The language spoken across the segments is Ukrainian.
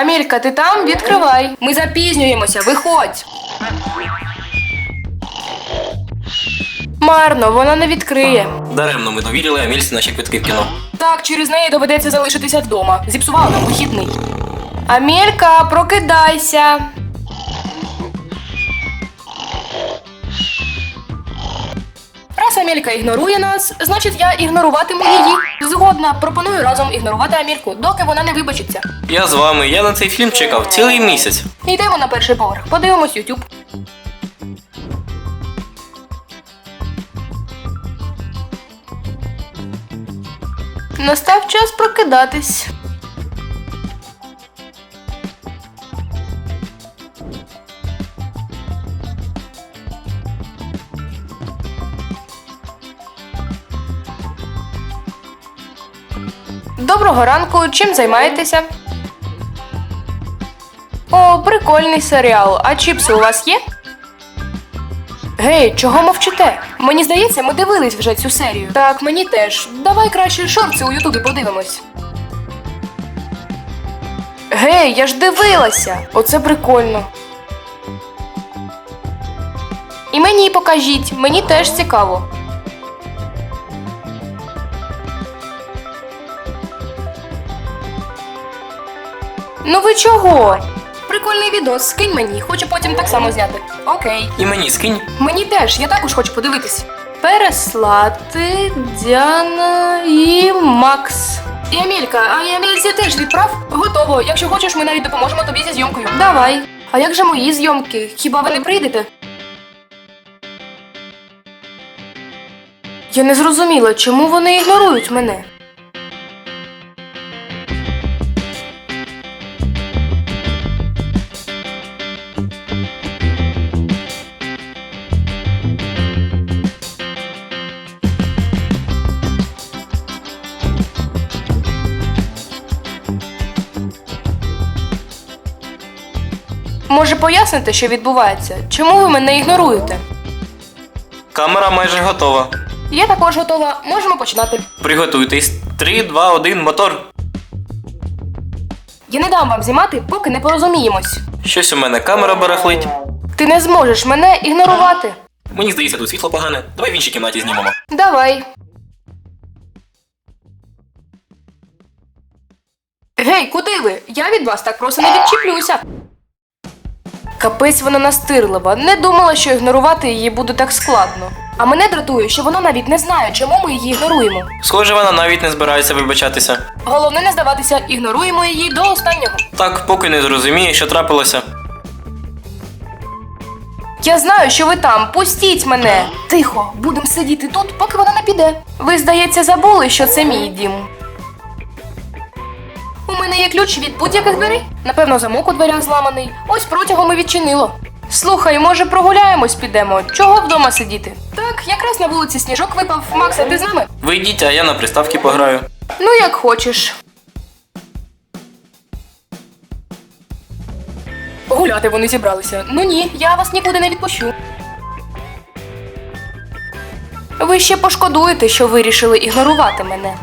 Амелька, ти там? Відкривай. Ми запізнюємося, виходь. Марно, вона не відкриє. Даремно ми довірили Амільці наші квитки в кіно. Так, через неї доведеться залишитися вдома. Зіпсувала нам вихідний. Амелька, прокидайся. Раз Амелька ігнорує нас, значить я ігноруватиму її. Згодна, пропоную разом ігнорувати Амельку, доки вона не вибачиться. Я з вами, я на цей фільм чекав цілий місяць. Йдемо на перший поверх, подивимось YouTube. Настав час прокидатись. Доброго ранку, чим займаєтеся? О, прикольний серіал. А чіпси у вас є? Гей, чого мовчите? Мені здається, ми дивились вже цю серію. Так, мені теж. Давай краще шорти у Ютубі подивимось. Гей, я ж дивилася! Оце прикольно. І мені покажіть, мені теж цікаво. Ну ви чого? Прикольний відос, скинь мені, хочу потім так само зняти. Окей. І мені скинь. Мені теж, я також хочу подивитись. Переслати Діана і Макс. І Амілька, а і Амільці теж відправ? Готово. Якщо хочеш, ми навіть допоможемо тобі зі зйомкою. Давай. А як же мої зйомки? Хіба ви не прийдете? Я не зрозуміла, чому вони ігнорують мене. Може поясните, що відбувається? Чому ви мене ігноруєте? Камера майже готова. Я також готова. Можемо починати. Приготуйтесь. 3, 2, 1, мотор. Я не дам вам знімати, поки не порозуміємось. Щось у мене камера барахлить. Ти не зможеш мене ігнорувати. Мені здається, тут світло погане. Давай в іншій кімнаті знімемо. Давай. Гей, куди ви? Я від вас так просто не відчіплюся. Капець вона настирлива. Не думала, що ігнорувати її буде так складно. А мене дратує, що вона навіть не знає, чому ми її ігноруємо. Схоже, вона навіть не збирається вибачатися. Головне не здаватися, ігноруємо її до останнього. Так, поки не зрозуміє, що трапилося. Я знаю, що ви там. Пустіть мене. Тихо, будемо сидіти тут, поки вона не піде. Ви, здається, забули, що це мій дім. У мене є ключ від будь-яких дверей. Напевно, замок у дверях зламаний. Ось протягом і відчинило. Слухай, може прогуляємось підемо? Чого вдома сидіти? Так, якраз на вулиці сніжок випав. Макса, ти з нами? Ви йдіть, а я на приставки пограю. Ну, як хочеш. Гуляти вони зібралися. Ну ні, я вас нікуди не відпущу. Ви ще пошкодуєте, що вирішили ігнорувати мене.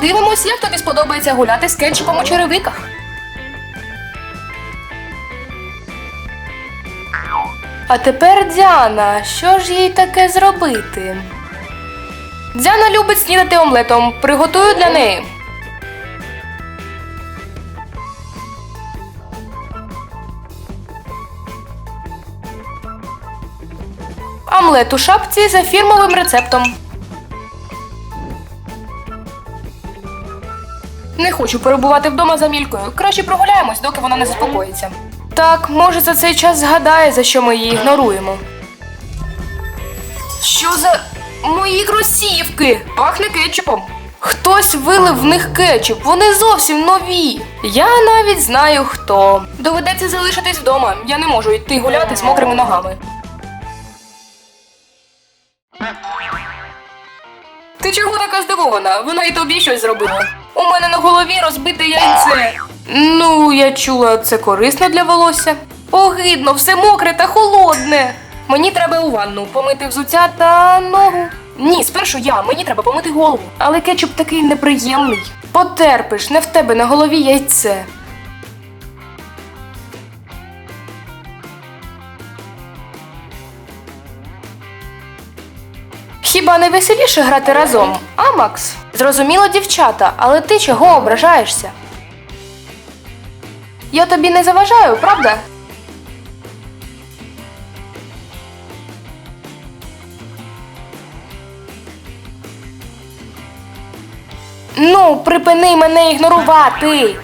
Подивимось, як тобі сподобається гуляти з кетчупом у черевиках. А тепер Діана, що ж їй таке зробити? Діана любить снідати омлетом. Приготую для неї. Омлет у шапці за фірмовим рецептом. Не хочу перебувати вдома за мількою. Краще прогуляємось, доки вона не заспокоїться. Так, може за цей час згадає, за що ми її ігноруємо. Що за мої кросівки? Пахне кетчупом. Хтось вилив в них кетчуп, вони зовсім нові. Я навіть знаю хто. Доведеться залишитись вдома. Я не можу йти гуляти з мокрими ногами. Ти чого така здивована? Вона і тобі щось зробила. У мене на голові розбите яйце. Ну, я чула, це корисно для волосся. Огидно, все мокре та холодне. Мені треба у ванну помити взуття та ногу. Ні, спершу я, мені треба помити голову. Але кетчуп такий неприємний. Потерпиш, не в тебе на голові яйце. Хіба не веселіше грати разом, а, Макс? Зрозуміло, дівчата, але ти чого ображаєшся? Я тобі не заважаю, правда? Ну, припини мене ігнорувати.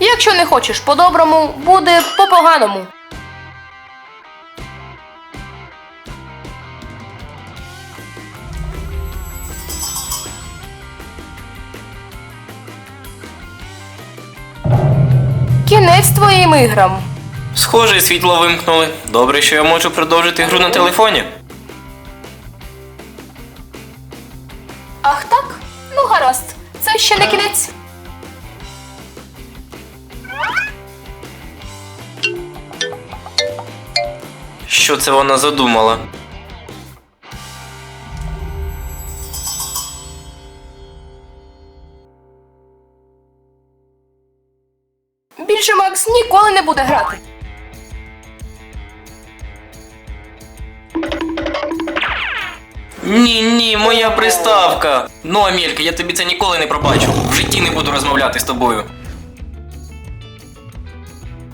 Якщо не хочеш по-доброму, буде по-поганому. Кінець твоїм іграм. Схоже, світло вимкнули. Добре, що я можу продовжити гру на телефоні. Ах так? Ну гаразд, це ще не кінець. Що це вона задумала? Буде грати. Ні, ні, моя приставка. Ну, Амелька, я тобі це ніколи не пробачу. В житті не буду розмовляти з тобою.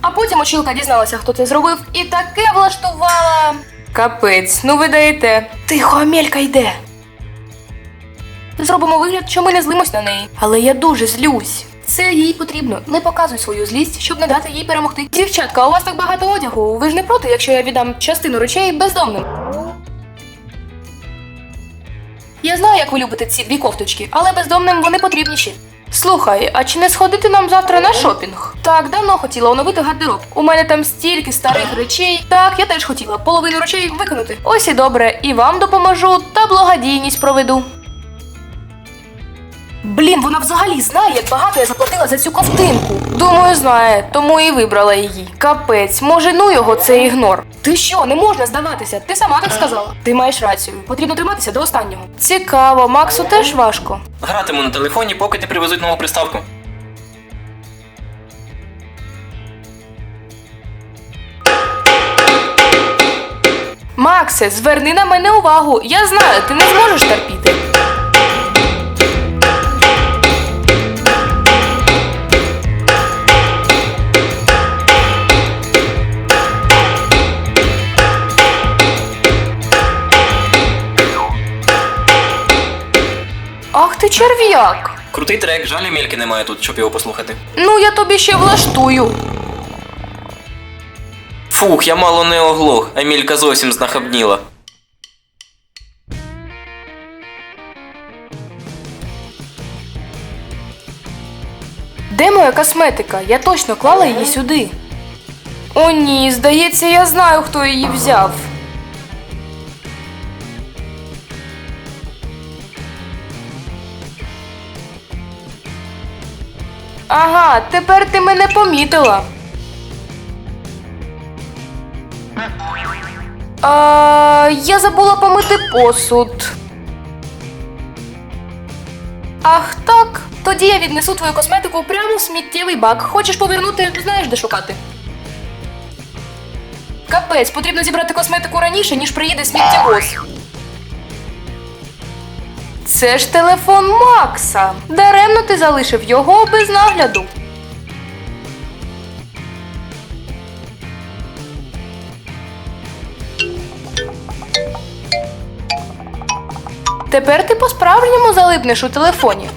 А потім училка дізналася, хто це зробив, і таке влаштувала. Капець, ну ви даєте. Тихо, Амелька йде. Зробимо вигляд, що ми не злимось на неї. Але я дуже злюсь. Це їй потрібно. Не показуй свою злість, щоб не дати їй перемогти. Дівчатка, у вас так багато одягу. Ви ж не проти, якщо я віддам частину речей бездомним. Я знаю, як ви любите ці дві кофточки, але бездомним вони потрібніші. Слухай, а чи не сходити нам завтра на шопінг? Так, давно хотіла оновити гардероб. У мене там стільки старих речей. Так, я теж хотіла половину речей виконати. Ось і добре, і вам допоможу та благодійність проведу. Блін, вона взагалі знає, як багато я заплатила за цю ковтинку. Думаю, знає, тому і вибрала її. Капець, може, ну його цей ігнор. Ти що, не можна здаватися? Ти сама так сказала. Ти маєш рацію. Потрібно триматися до останнього. Цікаво, Максу теж важко. Гратиму на телефоні, поки не привезуть нову приставку. Максе, зверни на мене увагу. Я знаю, ти не зможеш терпіти. Ти черв'як. Крутий трек, жаль, Амельки немає тут, щоб його послухати. Ну, я тобі ще влаштую. Фух, я мало не оглох, Амелька зовсім знахабніла. Де моя косметика? Я точно клала її сюди. О ні, здається, я знаю, хто її взяв. Ага, тепер ти мене помітила. А, я забула помити посуд. Ах так? Тоді я віднесу твою косметику прямо в сміттєвий бак. Хочеш повернути, знаєш, де шукати. Капець, потрібно зібрати косметику раніше, ніж приїде сміттєвоз. Це ж телефон Макса. Даремно ти залишив його без нагляду. Тепер ти по-справжньому залипнеш у телефоні.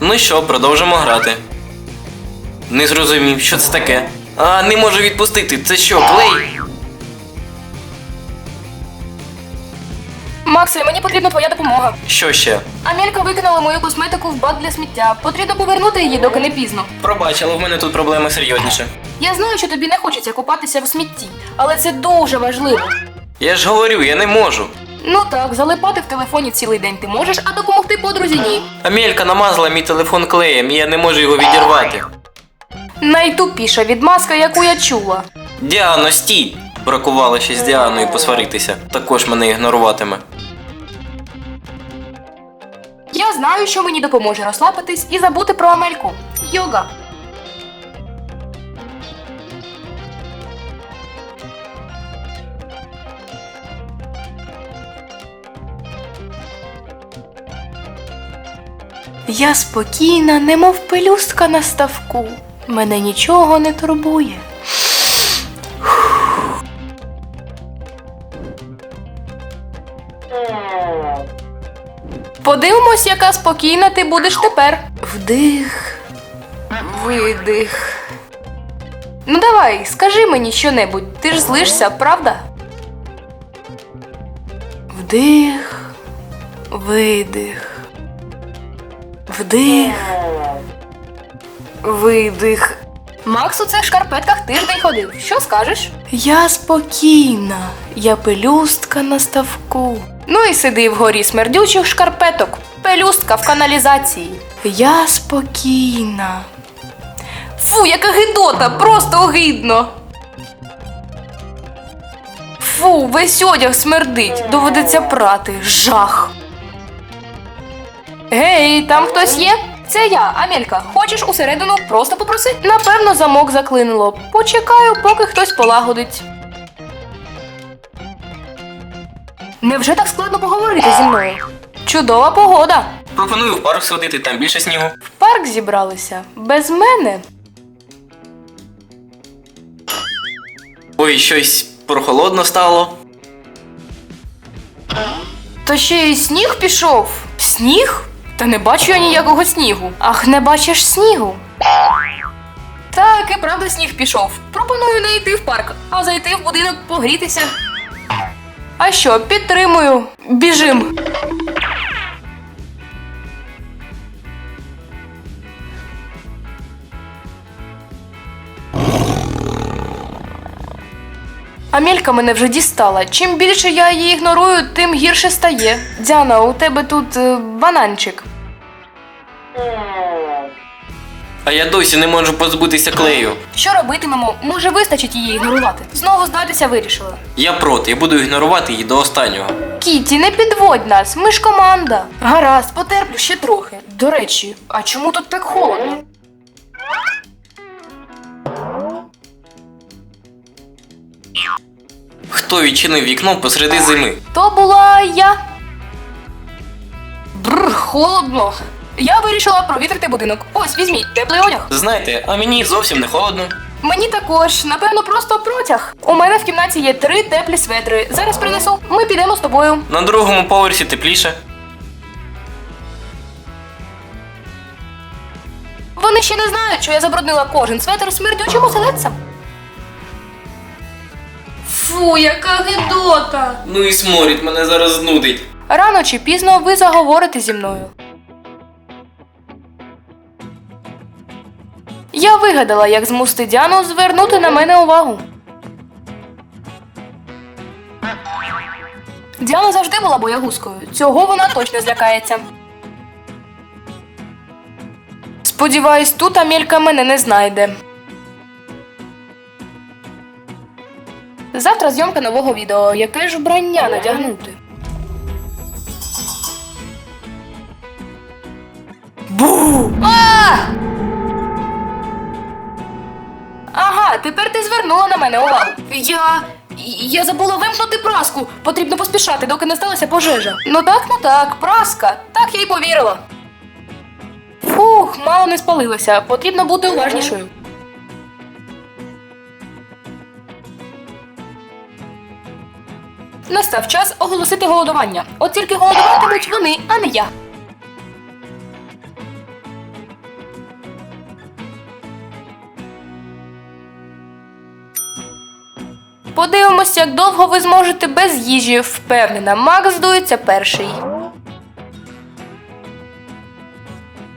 Ну що, продовжимо грати. Не зрозумів, що це таке. А, не можу відпустити. Це що, клей? Максе, мені потрібна твоя допомога. Що ще? Амелька викинула мою косметику в бак для сміття. Потрібно повернути її, доки не пізно. Пробач, але в мене тут проблеми серйозніше. Я знаю, що тобі не хочеться купатися в смітті, але це дуже важливо. Я ж говорю, я не можу. Ну так, залипати в телефоні цілий день ти можеш, а допомогти подрузі ні. Амелька намазала мій телефон клеєм, і я не можу його відірвати. Найтупіша відмазка, яку я чула. Діано, стій! Бракувало ще з Діаною посваритися. Також мене ігноруватиме. Я знаю, що мені допоможе розслабитись і забути про Амельку. Йога. Я спокійна, немов пелюстка на ставку. Мене нічого не турбує. Подивимось, яка спокійна ти будеш тепер. Вдих, видих. Ну давай, скажи мені щонебудь, ти ж злишся, правда? Вдих, видих. Вдих. Видих. Макс у цих шкарпетках тиждень ходив. Що скажеш? Я спокійна, я пелюстка на ставку. Ну і сиди вгорі смердючих шкарпеток. Пелюстка в каналізації. Я спокійна. Фу, яка гидота, просто огидно. Фу, весь одяг смердить, доведеться прати. Жах. Гей, там хтось є? Це я, Амелька. Хочеш усередину просто попроси? Напевно, замок заклинило. Почекаю, поки хтось полагодить. Невже так складно поговорити зі мною? Чудова погода. Пропоную в парк сходити, там більше снігу. В парк зібралися. Без мене. Ой, щось прохолодно стало. То ще й сніг пішов. Сніг? Та не бачу я ніякого снігу. Ах, не бачиш снігу. Так, і правда сніг пішов. Пропоную не йти в парк, а зайти в будинок погрітися. А що, підтримую. Біжим. Амелька мене вже дістала. Чим більше я її ігнорую, тим гірше стає. Діана, у тебе тут е, бананчик. А я досі не можу позбутися клею. Що робитимемо? Може, вистачить її ігнорувати. Знову здатися вирішила. Я проти, я буду ігнорувати її до останнього. Кіті, не підводь нас, ми ж команда. Гаразд, потерплю ще трохи. До речі, а чому тут так холодно? Хто відчинив вікно посреди зими? То була я. Бррр, холодно. Я вирішила провітрити будинок. Ось, візьміть, теплий одяг. Знаєте, а мені зовсім не холодно. Мені також, напевно, просто протяг. У мене в кімнаті є три теплі светри. Зараз принесу. Ми підемо з тобою. На другому поверсі тепліше. Вони ще не знають, що я забруднила кожен светр смердючим оселедцем. Фу, яка гидота. Ну і сморід мене зараз знудить. Рано чи пізно ви заговорите зі мною. Я вигадала, як змусити Діану звернути на мене увагу. Діана завжди була боягузкою. Цього вона точно злякається. Сподіваюсь, тут Амелька мене не знайде. Завтра зйомка нового відео. Яке ж вбрання надягнути? Бу! А! Ага, тепер ти звернула на мене увагу. Я. Я забула вимкнути праску. Потрібно поспішати, доки не сталася пожежа. Ну так, ну так, праска. Так я й повірила. Фух, мало не спалилася. Потрібно бути уважнішою. Настав час оголосити голодування. От тільки голодуватимуть вони, а не я. Подивимося, як довго ви зможете без їжі. Впевнена, Макс здується перший.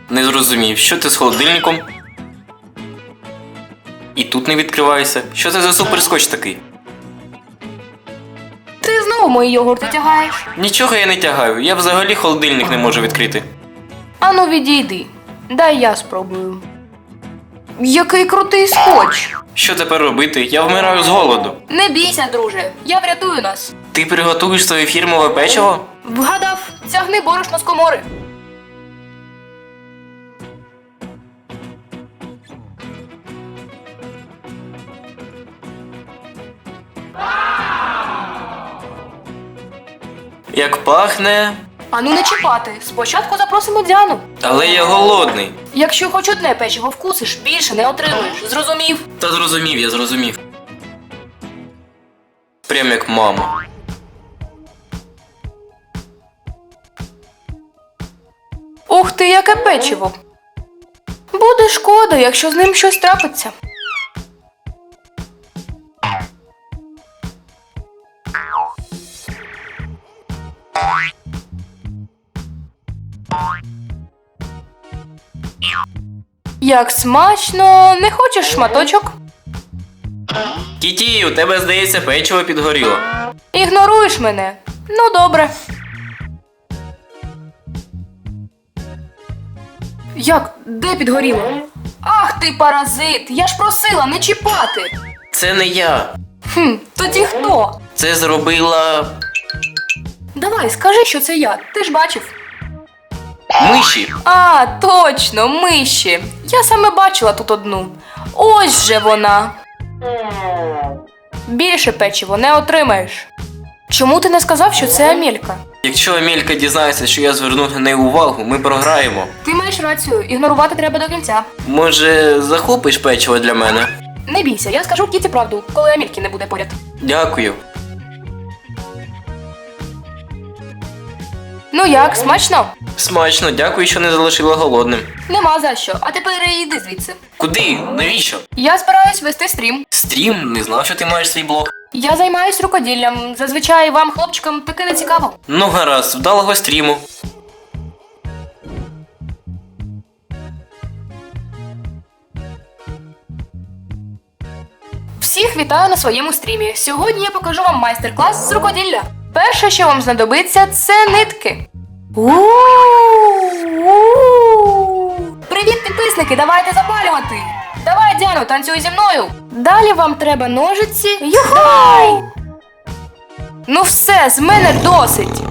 Не зрозумів, що ти з холодильником? І тут не відкриваєшся. Що це за суперскотч такий? Мої йогурти тягаєш. Нічого я не тягаю, я взагалі холодильник не можу відкрити. Ану, відійди. Дай я спробую. Який крутий скотч. Що тепер робити? Я вмираю з голоду. Не бійся, друже, я врятую нас. Ти приготуєш своє фірмове печиво? Вгадав, тягни борошно з комори. Як пахне. Ану не чіпати. Спочатку запросимо Діану. Але я голодний. Якщо хоч одне печиво вкусиш, більше не отримуєш. Зрозумів? Та зрозумів, я зрозумів. Прям як мама. Ух ти, яке печиво. Буде шкода, якщо з ним щось трапиться. Як смачно, не хочеш шматочок? Кіті, у тебе здається печиво підгоріло. Ігноруєш мене? Ну добре. Як? Де підгоріло? Ах ти паразит! Я ж просила не чіпати. Це не я. Хм, тоді хто? Це зробила Давай, скажи, що це я. Ти ж бачив. миші. А, точно, миші. Я саме бачила тут одну. Ось же вона. Більше печиво не отримаєш. Чому ти не сказав, що це Амелька? Якщо Амелька дізнається, що я звернув на неї увагу, ми програємо. Ти маєш рацію, ігнорувати треба до кінця. Може, захопиш печиво для мене? Не бійся, я скажу Кіті правду, коли Амільки не буде поряд. Дякую. Ну як, смачно? Смачно, дякую, що не залишила голодним. Нема за що, а тепер йди звідси. Куди? Навіщо? Я збираюсь вести стрім. Стрім? Не знав, що ти маєш свій блог. Я займаюсь рукоділлям. Зазвичай вам, хлопчикам, таке не цікаво. Ну гаразд, вдалого стріму. Всіх вітаю на своєму стрімі. Сьогодні я покажу вам майстер-клас з рукоділля. Перше, що вам знадобиться, це нитки. Привіт, підписники! Давайте запалювати! Давай, Діано, танцюй зі мною! Далі вам треба ножиці. Юхай! Ну все, з мене досить.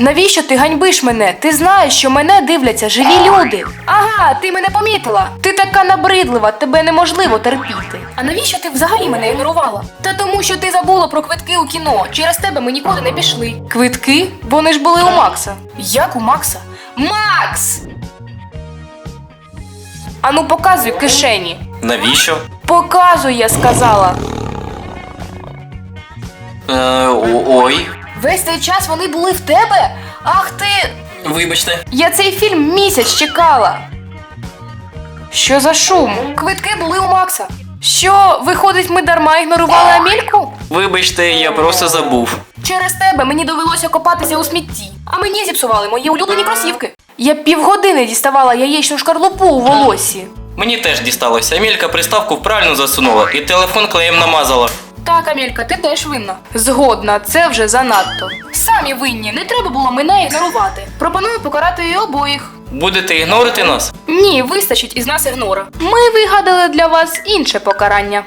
Навіщо ти ганьбиш мене? Ти знаєш, що мене дивляться живі люди. Ага, ти мене помітила. Ти така набридлива, тебе неможливо терпіти. А навіщо ти взагалі мене ігнорувала? Та тому, що ти забула про квитки у кіно. Через тебе ми нікуди не пішли. Квитки? Вони ж були у Макса. Як у Макса? Макс! Ану, показуй кишені. Навіщо? Показуй, я сказала. Е, о- ой. Весь цей час вони були в тебе? Ах ти. Вибачте. Я цей фільм місяць чекала. Що за шум? Квитки були у Макса. Що, виходить, ми дарма ігнорували Амільку? Вибачте, я просто забув. Через тебе мені довелося копатися у смітті, а мені зіпсували мої улюблені кросівки. Я півгодини діставала яєчну шкарлупу у волосі. Мені теж дісталося. Амелька приставку в пральну засунула і телефон клеєм намазала. Так, Амелька, ти теж винна. Згодна, це вже занадто. Самі винні, не треба було мене ігнорувати. Пропоную покарати і обоїх. Будете ігнорити нас? Ні, вистачить із нас ігнора. Ми вигадали для вас інше покарання.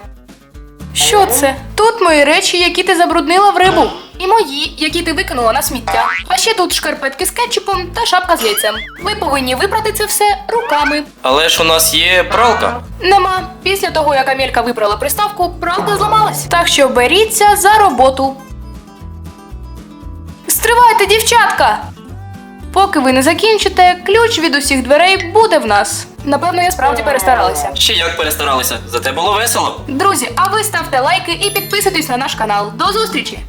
Що це? Тут мої речі, які ти забруднила в рибу. І мої, які ти викинула на сміття. А ще тут шкарпетки з кетчупом та шапка з яйцем. Ви повинні випрати це все руками. Але ж у нас є пралка. Нема. Після того, як Амелька вибрала приставку, пралка зламалась. Так що беріться за роботу. Стривайте, дівчатка! Поки ви не закінчите, ключ від усіх дверей буде в нас. Напевно, я справді перестаралася. Ще як перестаралися. Зате було весело. Друзі, а ви ставте лайки і підписуйтесь на наш канал. До зустрічі!